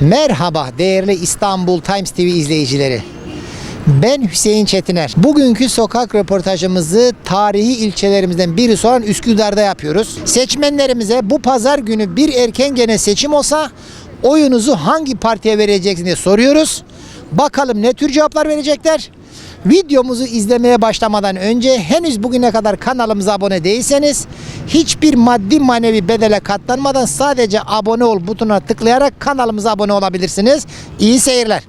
Merhaba değerli İstanbul Times TV izleyicileri. Ben Hüseyin Çetiner. Bugünkü sokak röportajımızı tarihi ilçelerimizden birisi olan Üsküdar'da yapıyoruz. Seçmenlerimize bu pazar günü bir erken gene seçim olsa oyunuzu hangi partiye vereceksiniz diye soruyoruz. Bakalım ne tür cevaplar verecekler. Videomuzu izlemeye başlamadan önce henüz bugüne kadar kanalımıza abone değilseniz hiçbir maddi manevi bedele katlanmadan sadece abone ol butonuna tıklayarak kanalımıza abone olabilirsiniz. İyi seyirler.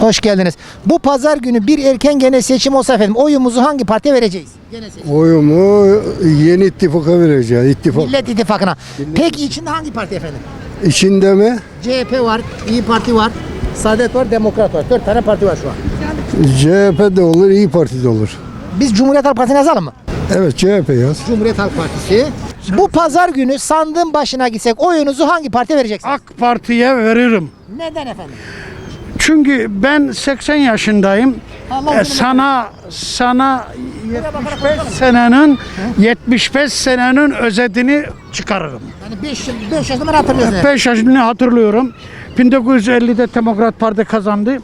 Hoş geldiniz. Bu pazar günü bir erken gene seçim olsa efendim oyumuzu hangi partiye vereceğiz? Gene seçim. Oyumu yeni ittifaka vereceğim. İttifak. Millet İttifakı'na. Peki içinde hangi parti efendim? İçinde mi? CHP var, İyi Parti var, Saadet var, Demokrat var. Dört tane parti var şu an. CHP de olur, İyi Parti de olur. Biz Cumhuriyet Halk Partisi'ne yazalım mı? Evet CHP yaz. Cumhuriyet Halk Partisi. Bu pazar günü sandığın başına gitsek oyunuzu hangi partiye vereceksiniz? AK Parti'ye veririm. Neden efendim? Çünkü ben 80 yaşındayım. Allah E, sana sana 75 senenin 75 senenin özetini çıkarırım. Yani 5 5 yaşında ben hatırlıyorsun. 5 yaşını hatırlıyorum. 1950'de Demokrat Parti kazandı.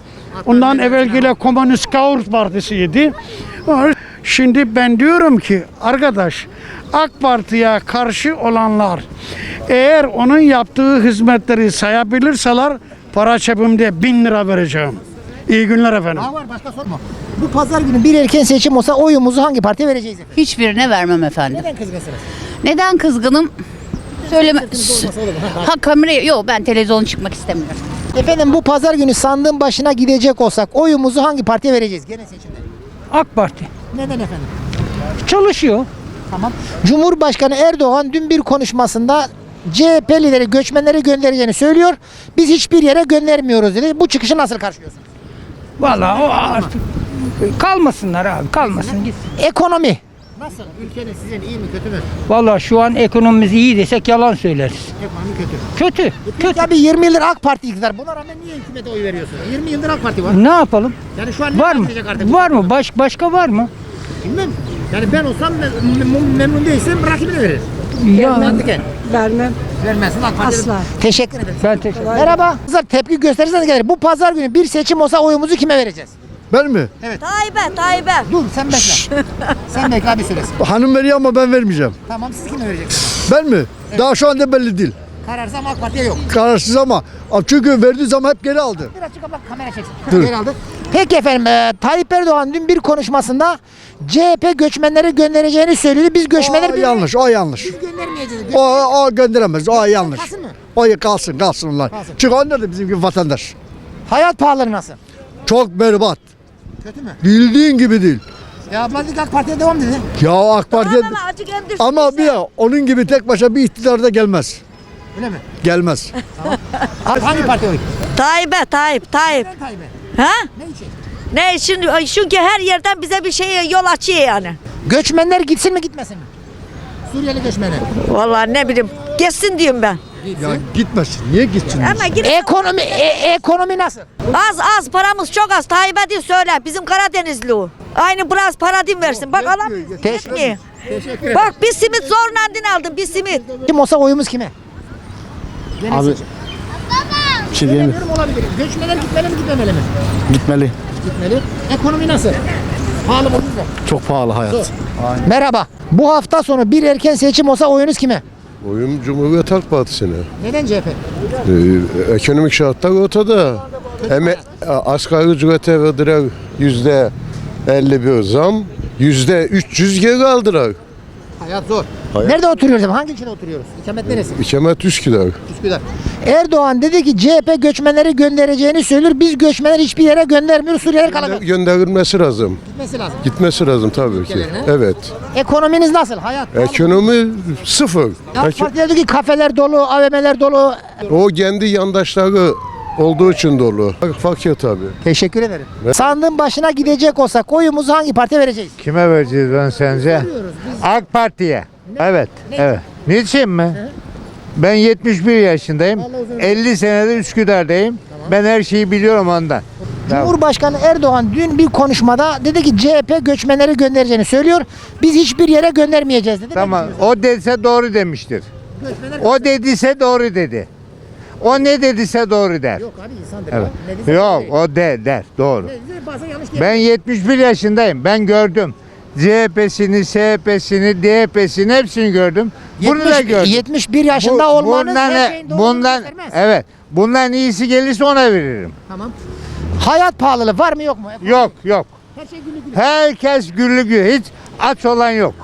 Ondan evvelkiyle Komünist Gavur Partisi'ydi. Şimdi ben diyorum ki arkadaş AK Parti'ye karşı olanlar eğer onun yaptığı hizmetleri sayabilirseler para çapımda bin lira vereceğim. İyi günler efendim. Daha var başka sorma. Bu pazar günü bir erken seçim olsa oyumuzu hangi partiye vereceğiz efendim? Hiçbirine vermem efendim. Neden kızgınsınız? Neden kızgınım? Söyleme. Ha, kameraya yok ben televizyona çıkmak istemiyorum. Efendim bu pazar günü sandığın başına gidecek olsak oyumuzu hangi partiye vereceğiz? Gene seçimde. AK Parti. Neden efendim? Çalışıyor. Tamam. Cumhurbaşkanı Erdoğan dün bir konuşmasında CHP lideri göçmenleri göndereceğini söylüyor. Biz hiçbir yere göndermiyoruz dedi. Bu çıkışı nasıl karşılıyorsunuz? Vallahi o artık kalmasınlar abi kalmasın gitsin. Ekonomi. Nasıl? Ülkenin sizin iyi mi kötü mü? Vallahi şu an ekonomimiz iyi desek yalan söyleriz. Ekonomi kötü. Kötü. Kötü. Tabii 20 yıldır AK Parti iktidar. Buna rağmen niye hükümete oy veriyorsun? 20 yıldır AK Parti var. Ne yapalım? Yani şu an ne Var mı? artık? Var mı? Baş, başka var mı? Bilmem. Yani ben olsam mem- mem- memnun değilsem rakibine verir. Ya Mantıken. Vermem. Vermezsin AK Parti. Asla. Teşekkür ederim. ben teşekkür Merhaba. Kızlar tepki gösterirseniz gelir. Bu pazar günü bir seçim olsa oyumuzu kime vereceğiz? Ben mi? Tayyip'e, Tayyip'e. Dur sen bekle. sen bekle abi söylesin. Hanım veriyor ama ben vermeyeceğim. Tamam siz kime vereceksiniz? Ben mi? Daha şu anda belli değil. Kararsız ama AK Parti'ye yok. Kararsız ama çünkü verdiği zaman hep geri aldı. Birazcık abla kamera çeksin. Dur. Geri aldı. Peki efendim e, Tayyip Erdoğan dün bir konuşmasında CHP göçmenleri göndereceğini söyledi. Biz göçmenleri o bir- yanlış, o yanlış. Biz göndermeyeceğiz. O, o gönderemez, o yanlış. Kalsın mı? O kalsın, kalsın onlar. Kalsın. Çünkü onlar da bizim gibi vatandaş. Hayat pahaları nasıl? Çok berbat. Kötü mü? Bildiğin gibi değil. Ya abla dedi AK Parti'ye devam dedi. Ya AK Parti'ye... Ama acık endüstri Ama bir ya, onun gibi tek başa bir iktidarda gelmez. Öyle mi? Gelmez. Abi hangi partiye oy? Tayyip'e, Tayyip, Tayyip. Ben Tayyip'e. Ha? Ne için? Ne için? Çünkü her yerden bize bir şey yol açıyor yani. Göçmenler gitsin mi gitmesin mi? Suriyeli göçmeni. Vallahi ne bileyim. Geçsin diyorum ben. Ya gitmesin. Niye gitsin? Ama git. Ekonomi e- ekonomi nasıl? Az az paramız çok az. Tayyip'e diye söyle. Bizim Karadenizli o. Aynı biraz para din versin. Bak alamıyorsun. Teşekkür-. Teşekkür. Bak bir simit zorla din aldım. Bir simit. Kim olsa oyumuz kime? Gene Abi. Bir şey diyeyim mi? Olabilir. Göçmenler gitmeli mi gitmemeli mi? Gitmeli. Gitmeli. Ekonomi nasıl? Pahalı mı? Çok pahalı hayat. Merhaba. Bu hafta sonu bir erken seçim olsa oyunuz kime? Oyum Cumhuriyet Halk Partisi'ne. Neden CHP? Ee, ekonomik şartlar ortada. Eme asgari ücrete verdiler yüzde 51 zam, yüzde 300 geri aldılar. Hayat zor. Hayat- Nerede oturuyoruz? Hangi ilçede oturuyoruz? İkamet neresi? İkamet Üsküdar. Üsküdar. Erdoğan dedi ki CHP göçmenleri göndereceğini söylüyor. Biz göçmenleri hiçbir yere göndermiyoruz. Suriyeliler kalacak. Gönderilmesi lazım. Gitmesi lazım. Gitmesi lazım tabii ki. Evet. Ekonominiz nasıl? Hayat. Ekonomi sıfır. Parti dedi ki kafeler dolu, AVM'ler dolu. o kendi yandaşları olduğu için dolu. Fakir tabii. Teşekkür ederim. Sandığın başına gidecek olsak oyumuzu hangi partiye vereceğiz? Kime vereceğiz ben sence? AK Parti'ye. Evet, evet. Niçin mi? Ben 71 yaşındayım. Allah uzun ömür 50 senedir Üsküdar'dayım. Ben her şeyi biliyorum ondan. Cumhurbaşkanı Erdoğan dün bir konuşmada dedi ki CHP göçmenleri göndereceğini söylüyor. Biz hiçbir yere göndermeyeceğiz dedi. Tamam. O dediyse doğru demiştir. O dediyse doğru dedi. O ne dediyse doğru der. Yok abi insandır. Evet. Yok o de der doğru. Bazen yanlış Ben 71 yaşındayım. Ben gördüm. CHP'sini, SHP'sini, DHP'sini hepsini gördüm. Bunu da 70, gördüm. 71 yaşında Bu- olmanız bundan, her şeyin doğruluğunu bundan göstermez. evet. Bundan iyisi gelirse ona veririm. Tamam. Hayat pahalılığı var mı yok mu? Yok yok. Her şey günlük günlük. Herkes güllü gül. Hiç aç olan yok.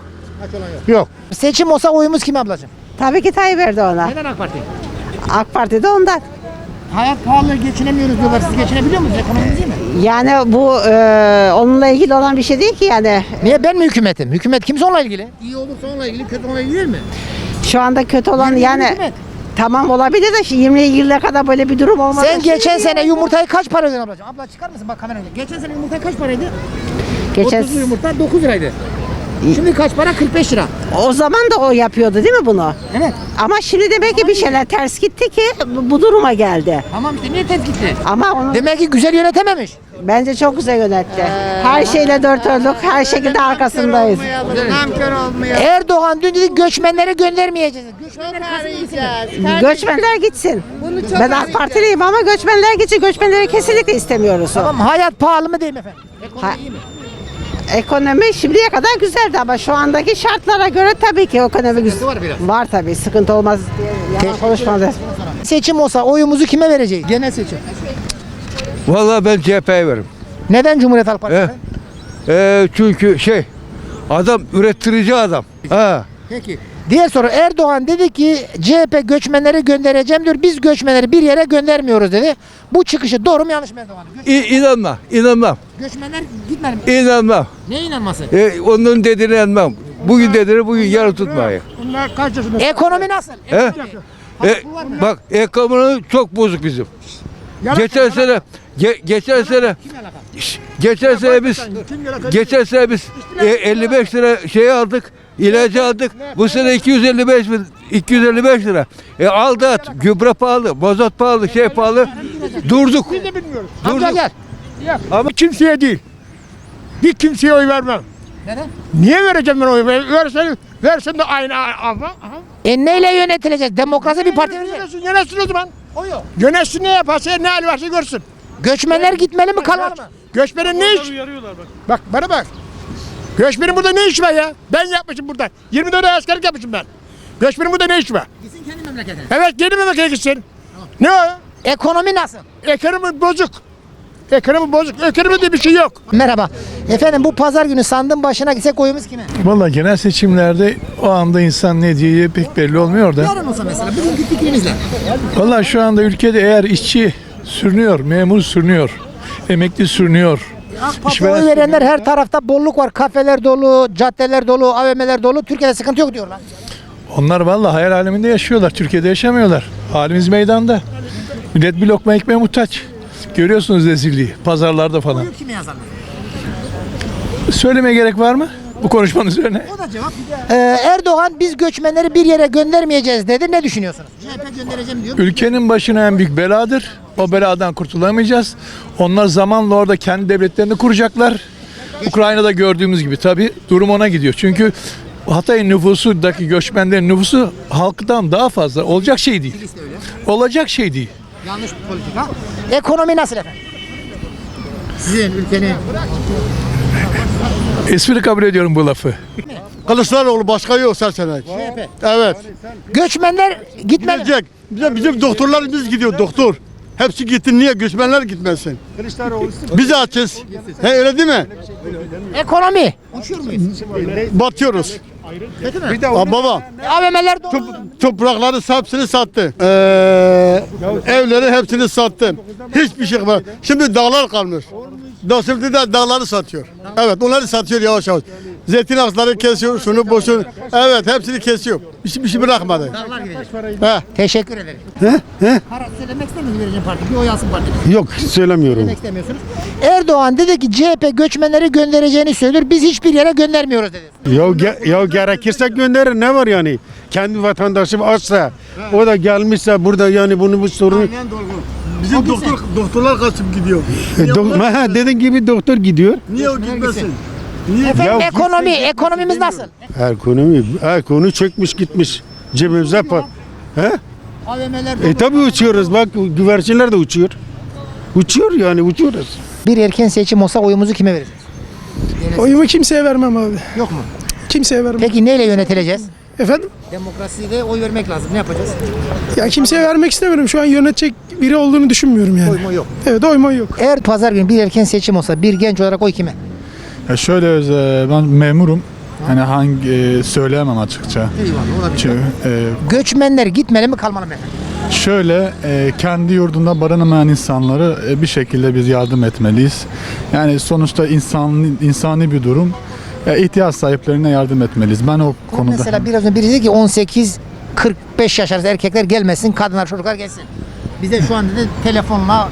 Aç olan yok. Yok. Seçim olsa oyumuz kime ablacığım? Tabii ki Tayyip Erdoğan'a. Neden AK Parti? AK Parti'de ondan. Hayat pahalı geçinemiyoruz diyorlar. Siz geçinebiliyor musunuz? Ekonominiz iyi mi? Yani bu e, onunla ilgili olan bir şey değil ki yani. Niye ben mi hükümetim? Hükümet kimse onunla ilgili. İyi olursa onunla ilgili, kötü onunla ilgili değil mi? Şu anda kötü olan yani hükümet. tamam olabilir de şimdi 20 yıla kadar böyle bir durum olmadı. Sen geçen sene yumurtayı kaç para ödedin ablacığım? Abla çıkar mısın bak kameraya. Geçen sene yumurta kaç paraydı? geçen 30'lu yumurta 9 liraydı. Şimdi kaç para? 45 lira. o zaman da o yapıyordu değil mi bunu? Evet. Ama şimdi demek ki bir şeyler ters gitti ki bu, bu duruma geldi. Tamam işte niye tez gitti? Ama onu Demek ki güzel yönetememiş. bence çok güzel yönetti. Her şeyle dört örtük, her şekilde arkasındayız. Erdoğan dün dedi göçmenleri göndermeyeceğiz. Göçmenleri kesin Göçmenler gitsin. Ben AK Partiliyim ama göçmenler gitsin. Göçmenleri kesinlikle istemiyoruz. Tamam hayat pahalı mı değil mi efendim? Ekonomi Ha- iyi mi? Ekonomi şimdiye kadar güzeldi ama şu andaki şartlara göre tabii ki ekonomi güzel. var biraz. Var tabii sıkıntı olmaz diye yalan konuşmadı. Seçim olsa oyumuzu kime vereceğiz? Genel seçim. Vallahi ben CHP'ye veririm. Neden Cumhuriyet Halk Partisi? Eh. efendim? Ee, çünkü şey adam ürettirici adam. Ha. Peki. Diğer soru Erdoğan dedi ki CHP göçmenleri göndereceğim diyor. Biz göçmenleri bir yere göndermiyoruz dedi. Bu çıkışı doğru mu yanlış mı Erdoğan'ın? Göç- İ- inanma, inanmam, göçmenler gitmedi mi? inanmam. Ne inanması? Ee, onun dediğine inanmam. Bugün dediğini bugün yarın tutmayın. Ekonomi nasıl? He? E, bak ekonomi çok bozuk bizim. Geçen sene ge- geçen sene Şş, geçen sene biz geçen sene biz e, 55 lira şey aldık ilacı aldık. Bu sene 255 bin 255 lira. E aldı at. Gübre pahalı, mazot pahalı, şey pahalı. Durduk. Amca gel. Ama kimseye değil. Bir kimseye oy vermem. Neden? Niye vereceğim ben oy? Versen, versen de aynı ama. E neyle yönetileceğiz? Demokrasi bir parti verecek. Yönetsin, yönetsin o zaman. O yok. Yönetsin ne yaparsa ne hali varsa görsün. Göçmenler gitmeli mi kalmalı mı? Göçmenin ne iş? Bak bana bak. Göçmenin burada ne işi var ya? Ben yapmışım burada. 24 ay askerlik yapmışım ben. Göçmenin burada ne işi var? Gitsin kendi memleketine. Evet yeni memlekete gitsin. Ne o? Ekonomi nasıl? Ekonomi bozuk. Ekonomi bozuk. Ekonomi diye bir şey yok. Merhaba. Efendim bu pazar günü sandığın başına gitsek oyumuz kime? Valla genel seçimlerde o anda insan ne diyeceği pek belli olmuyor da. Yarın olsa mesela bugünkü fikrimizle. Valla şu anda ülkede eğer işçi sürünüyor, memur sürünüyor, emekli sürünüyor. Parti İşveren oy verenler her tarafta bolluk var. Kafeler dolu, caddeler dolu, AVM'ler dolu. Türkiye'de sıkıntı yok diyorlar. Onlar valla hayal aleminde yaşıyorlar. Türkiye'de yaşamıyorlar. Halimiz meydanda. Millet bir lokma ekmeğe muhtaç. Görüyorsunuz rezilliği pazarlarda falan. Kime yazarlar? Söylemeye gerek var mı bu konuşmanın üzerine? O da cevap. Ee, Erdoğan biz göçmenleri bir yere göndermeyeceğiz dedi. Ne düşünüyorsunuz? CHP göndereceğim diyor. Ülkenin başına en büyük beladır. O beladan kurtulamayacağız. Onlar zamanla orada kendi devletlerini kuracaklar. Ukrayna'da gördüğümüz gibi tabii durum ona gidiyor. Çünkü Hatay nüfusundaki göçmenlerin nüfusu halktan daha fazla. Olacak şey değil. Olacak şey değil. Yanlış bir politika. Ekonomi nasıl efendim? Sizin ülkenin. Espri kabul ediyorum bu lafı. Kılıçdaroğlu başka yok seçenek. CHP. Evet. Göçmenler gitmeli. Gidecek. Bizim, bizim doktorlarımız gidiyor doktor. Hepsi gitti niye göçmenler gitmesin? Biz açız. He, öyle değil mi? Ekonomi. Uçuyor muyuz? Batıyoruz. Kötü mü? Aa, baba AVM'ler dolu. top- toprakları hepsini sattı. Ee, evleri hepsini sattı. Hiçbir şey var. Şimdi dağlar kalmış. Da şimdi de dağları satıyor. Evet onları satıyor yavaş yavaş. Zeytin ağaçları kesiyor, şunu boşu. Evet hepsini kesiyor. Hiçbir şey bırakmadı. He. Teşekkür ederim. He? He? Para söylemek istemiyorsunuz vereceğim parti. Bir oy alsın parti. Yok söylemiyorum. Demek istemiyorsunuz. Erdoğan dedi ki CHP göçmenleri göndereceğini söylüyor. Biz hiçbir yere göndermiyoruz dedi. Ya, ge- ya gerekirse gönderir ne var yani? Kendi vatandaşım açsa o da gelmişse burada yani bunu bu sorunu Bizim doktor doktorlar kaçıp gidiyor. dediğin gibi doktor gidiyor. Niye o gitmesin? Efendim ekonomi, ekonomimiz nasıl? Ekonomi, ekonomi çökmüş gitmiş. Cebimize pa. He? AVM'lerde E tabi uçuyoruz bak güvercinler de uçuyor. Uçuyor yani uçuyoruz. bir erken seçim olsa oyumuzu kime vereceğiz? Oyumu kimseye vermem abi. Yok mu? Kimseye vermem. Peki neyle yönetileceğiz? Efendim? Demokrasiyle oy vermek lazım. Ne yapacağız? Ya kimseye vermek istemiyorum. Şu an yönetecek biri olduğunu düşünmüyorum yani. Oyma yok. Evet oyma yok. Eğer pazar günü bir erken seçim olsa bir genç olarak oy kime? Ya şöyle e, ben memurum. Hani hangi e, söyleyemem açıkça. Eyvallah olabilir. Çünkü, e, Göçmenler gitmeli mi kalmalı mı efendim? Şöyle e, kendi yurdunda barınamayan insanları e, bir şekilde biz yardım etmeliyiz. Yani sonuçta insan insani bir durum. E, ihtiyaç sahiplerine yardım etmeliyiz. Ben o konuda Mesela biraz önce biri dedi ki 18 45 yaş arası erkekler gelmesin, kadınlar çocuklar gelsin. Bize şu anda da telefonla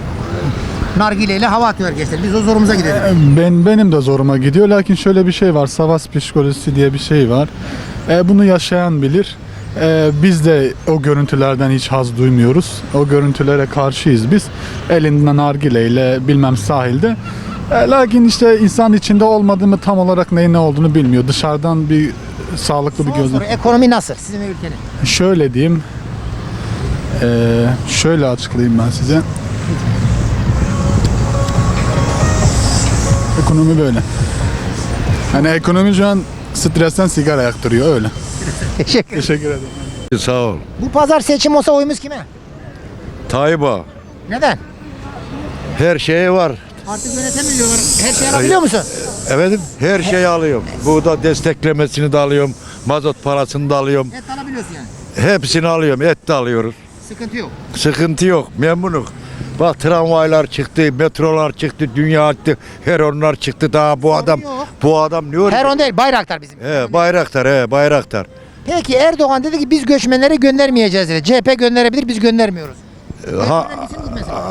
nargileyle hava atıyor gençler. Biz o zorumuza gidelim. ben benim de zoruma gidiyor. Lakin şöyle bir şey var. Savaş psikolojisi diye bir şey var. E, bunu yaşayan bilir. E, biz de o görüntülerden hiç haz duymuyoruz. O görüntülere karşıyız biz. Elinden nargileyle bilmem sahilde. E, lakin işte insan içinde olmadığımı tam olarak neyin ne olduğunu bilmiyor. Dışarıdan bir sağlıklı bir Ondan gözlem. sonra ekonomi nasıl sizin ülkenin? Şöyle diyeyim. Eee, şöyle açıklayayım ben size. Ekonomi böyle. Hani ekonomi şu an stresten sigara yaktırıyor öyle. Teşekkür ederim. Teşekkür ederim. Sağ ol. Bu pazar seçim olsa oyumuz kime? Tayyip'a Neden? her şey var. Artık yönetemiyorlar. Her şeyi alabiliyor musun? Efendim her şeyi alıyorum. Burada desteklemesini de alıyorum. Mazot parasını da alıyorum. Et alabiliyorsun yani. Hepsini alıyorum. Et de alıyoruz. Sıkıntı yok. Sıkıntı yok. Memnunum. Bak tramvaylar çıktı, metrolar çıktı, dünya çıktı, heronlar çıktı. Daha bu adam yok. bu adam ne Her on değil, Bayraktar bizim. He, bayraktar he, bayraktar. Peki Erdoğan dedi ki biz göçmenleri göndermeyeceğiz dedi. CHP gönderebilir, biz göndermiyoruz. Ha,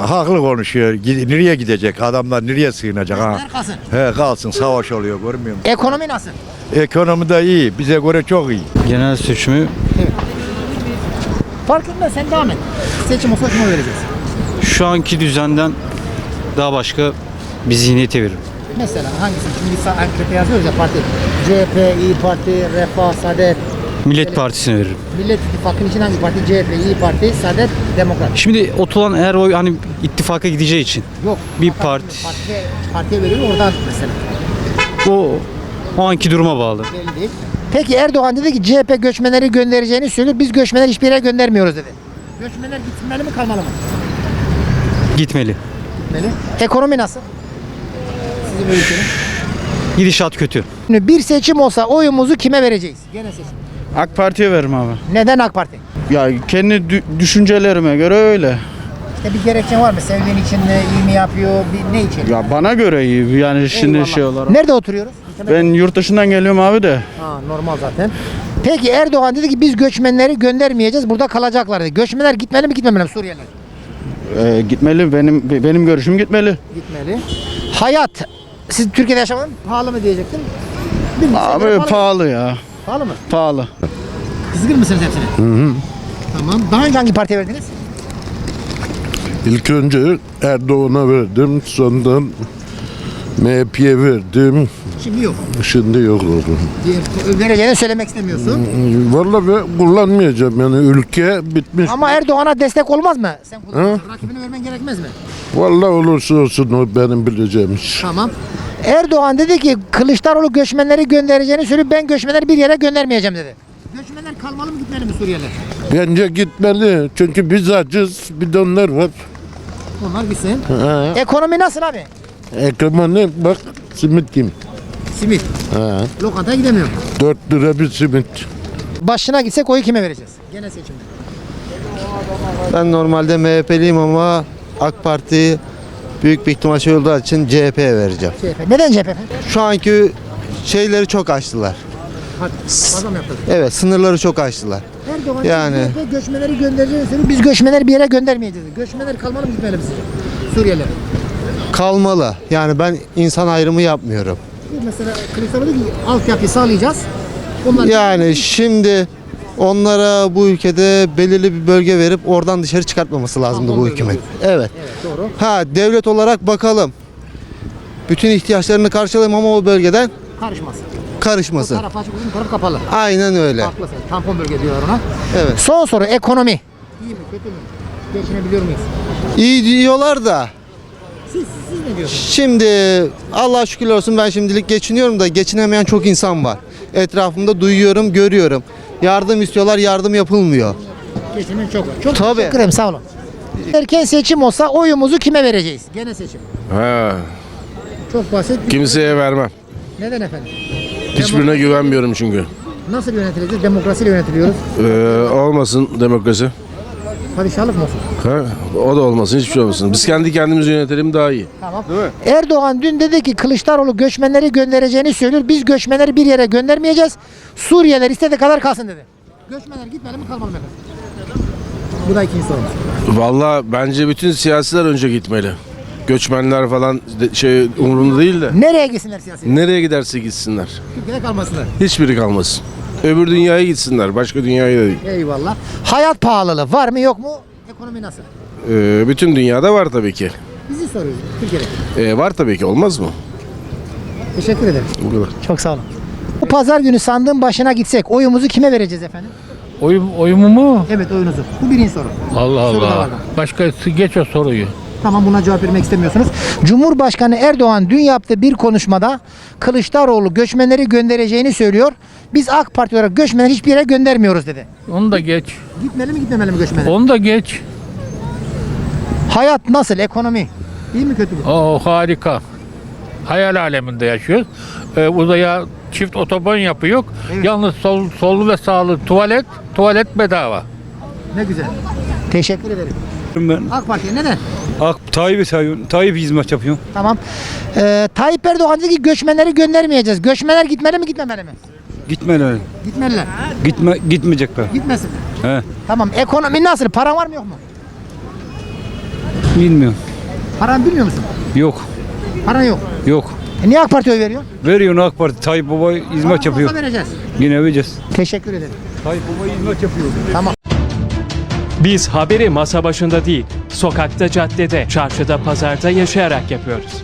haklı konuşuyor. Gid- Nereye gidecek? Adamlar nereye sığınacak ha? Göçmenler kalsın. He kalsın savaş oluyor görmüyor musun? Ekonomi nasıl? Ekonomi de iyi. Bize göre çok iyi. Genel seçimi Fark etmez sen devam et. Seçim olsa kime vereceğiz? Şu anki düzenden daha başka bir zihniyete verir. Mesela hangisi? Şimdi biz ankete yazıyoruz ya parti. CHP, İyi Parti, Refah, Saadet, Millet Partisi'ne veririm. Millet İttifakı'nın için hangi parti? CHP, İyi Parti, Saadet, Demokrat. Şimdi oturan eğer o hani ittifaka gideceği için Yok. bir parti Partiye, partiye veriyor oradan mesela. o o anki duruma bağlı. Belli değil. Peki Erdoğan dedi ki CHP göçmenleri göndereceğini söylüyor. Biz göçmenleri hiçbir yere göndermiyoruz dedi. Göçmenler gitmeli mi kalmalı mı? Gitmeli. Gitmeli. Ekonomi nasıl? Sizin ülkenin. Gidişat kötü. Şimdi Bir seçim olsa oyumuzu kime vereceğiz? Gene seçim. AK Parti'ye veririm abi. Neden AK Parti? Ya kendi düşüncelerime göre öyle. İşte bir gerekçe var mı? Sevdiğin için mi? iyi mi yapıyor? Bir, ne için? Ya bana göre iyi yani şimdi Eyvallah. şey olarak. Nerede oturuyoruz? Ben yurt dışından geliyorum abi de. Ha, normal zaten. Peki Erdoğan dedi ki biz göçmenleri göndermeyeceğiz. Burada kalacaklar dedi. Göçmenler gitmeli mi gitmemeli mi Suriyeliler? Ee, gitmeli benim benim görüşüm gitmeli. Gitmeli. Hayat. Siz Türkiye'de yaşamadın pahalı mı diyecektim. Bilmiyorum, Abi pahalı. pahalı ya. pahalı mı? Pahalı. Kızgın mısınız hepsine? Hı hı. Tamam. Daha önce hangi partiye verdiniz? İlk önce Erdoğan'a verdim. Sonradan MHP'ye verdim. Şimdi yok. Şimdi yok oldu. Diğer vereceğini söylemek istemiyorsun. Vallahi ben kullanmayacağım yani ülke bitmiş. Ama Erdoğan'a destek olmaz mı? Sen kullanırsın. Rakibine vermen gerekmez mi? Vallahi olursa olsun o benim bileceğim iş. Tamam. Erdoğan dedi ki Kılıçdaroğlu göçmenleri göndereceğini söylüyor. Ben göçmenleri bir yere göndermeyeceğim dedi. Göçmenler kalmalı mı gitmeli mi Suriyeliler? Bence gitmeli. Çünkü biz acız. Bir de onlar var. Onlar gitsin. Ha. Ekonomi nasıl abi? Ekonomi bak simit kim? Simit. Ha. Lokantaya gidemiyorum. 4 lira bir simit. Başına gitsek oyu kime vereceğiz? Gene seçimde. Ben normalde MHP'liyim ama AK Parti büyük bir ihtimal şey olduğu için CHP'ye vereceğim. CHP. Neden CHP? Şu anki şeyleri çok açtılar. Hadi. Fazla mı yaptık? Evet sınırları çok açtılar. Erdoğan Yani. CHP göçmenleri göndereceğini söylüyor. Biz göçmenleri bir yere göndermeyeceğiz. Göçmenler kalmalı mı gitmeli sizce? Suriyeliler. Kalmalı. Yani ben insan ayrımı yapmıyorum. Mesela Kılıçdaroğlu dedi ki altyapı sağlayacağız. Onlar Yani şimdi onlara bu ülkede belirli bir bölge verip oradan dışarı çıkartmaması lazımdı Tampon bu bölge hükümet. diyorsun. Evet. doğru. Ha devlet olarak bakalım. Bütün ihtiyaçlarını karşılayalım ama o bölgeden Karışmasın. karışmasın. Taraf açık uzun taraf kapalı. Aynen öyle. Haklısın. Tampon bölge diyorlar ona. Evet. Son soru ekonomi. İyi mi kötü mü? Geçinebiliyor muyuz? İyi diyorlar da Siz, siz ne diyorsunuz? şimdi Allah şükür olsun ben şimdilik geçiniyorum da geçinemeyen çok insan var. Etrafımda duyuyorum, görüyorum. Yardım istiyorlar, yardım yapılmıyor. Geçinen çok var. Çok Tabii. teşekkür ederim sağ olun. Erken seçim olsa oyumuzu kime vereceğiz? Gene seçim. Ha, Çok basit. kimseye vermem. Neden efendim? Hiçbirine güvenmiyorum çünkü. Nasıl yönetileceğiz? Demokrasiyle yönetiliyoruz. Ee, olmasın demokrasi. Padişahlık mı olsun? Ha? O da olmasın, hiçbir şey olmasın. Biz kendi kendimizi yönetelim daha iyi. Tamam. Erdoğan dün dedi ki Kılıçdaroğlu göçmenleri göndereceğini söylüyor. Biz göçmenleri bir yere göndermeyeceğiz. Suriyeliler istediği kadar kalsın dedi. Göçmenler gitmeli mi kalmalı mı? Bu da ikinci sorumuz. Vallahi bence bütün siyasiler önce gitmeli. Göçmenler falan de- şey umurumda değil de. Nereye gitsinler siyasi? Nereye giderse gitsinler. Türkiye'de kalmasınlar. Hiçbiri kalmasın. Öbür dünyaya gitsinler. Başka dünyaya da değil. Eyvallah. Hayat pahalılığı var mı yok mu? Ekonomi nasıl? Ee, bütün dünyada var tabii ki. Bizi soruyoruz Türkiye'de. Ee, var tabii ki. Olmaz mı? Teşekkür ederim. Bu kadar. Çok sağ olun. Bu pazar günü sandığın başına gitsek oyumuzu kime vereceğiz efendim? Oyum, oyumu mu? Evet oyunuzu. Bu birinci soru. Allah Soru da Allah. da. Başkası geç o soruyu. Tamam buna cevap vermek istemiyorsunuz. Cumhurbaşkanı Erdoğan dün yaptığı bir konuşmada Kılıçdaroğlu göçmenleri göndereceğini söylüyor. Biz AK Parti olarak göçmenleri hiçbir yere göndermiyoruz dedi. Onu da geç. Gitmeli mi gitmemeli mi göçmenler? Onu da geç. Hayat nasıl? Ekonomi? İyi mi kötü mü? O harika. Hayal aleminde yaşıyoruz. Ee, uzaya çift otoban yapıyor. Yalnız sol, sollu ve sağlı tuvalet, tuvalet bedava. Ne güzel. Teşekkür ederim. Ben AK Parti neden? AK Tayyip'i seviyorum. Tayyip hizmet yapıyor. Tamam. Ee, Tayyip Erdoğan dedi ki göçmenleri göndermeyeceğiz. Göçmenler gitmeli mi gitmemeli mi? Gitmeli. Gitmeliler. Gitme, gitmeyecekler. Gitmesin. He. Tamam. Ekonomi nasıl? Paran var mı yok mu? Bilmiyorum. Paran bilmiyor musun? Yok. Paran yok. Yok. E niye AK Parti oy veriyorsun? Veriyor AK Parti. Tayyip Baba hizmet Paran yapıyor. vereceğiz. Yine vereceğiz. Teşekkür ederim. Tayyip Baba hizmet yapıyor. Biz haberi masa başında değil, sokakta, caddede, çarşıda, pazarda yaşayarak yapıyoruz.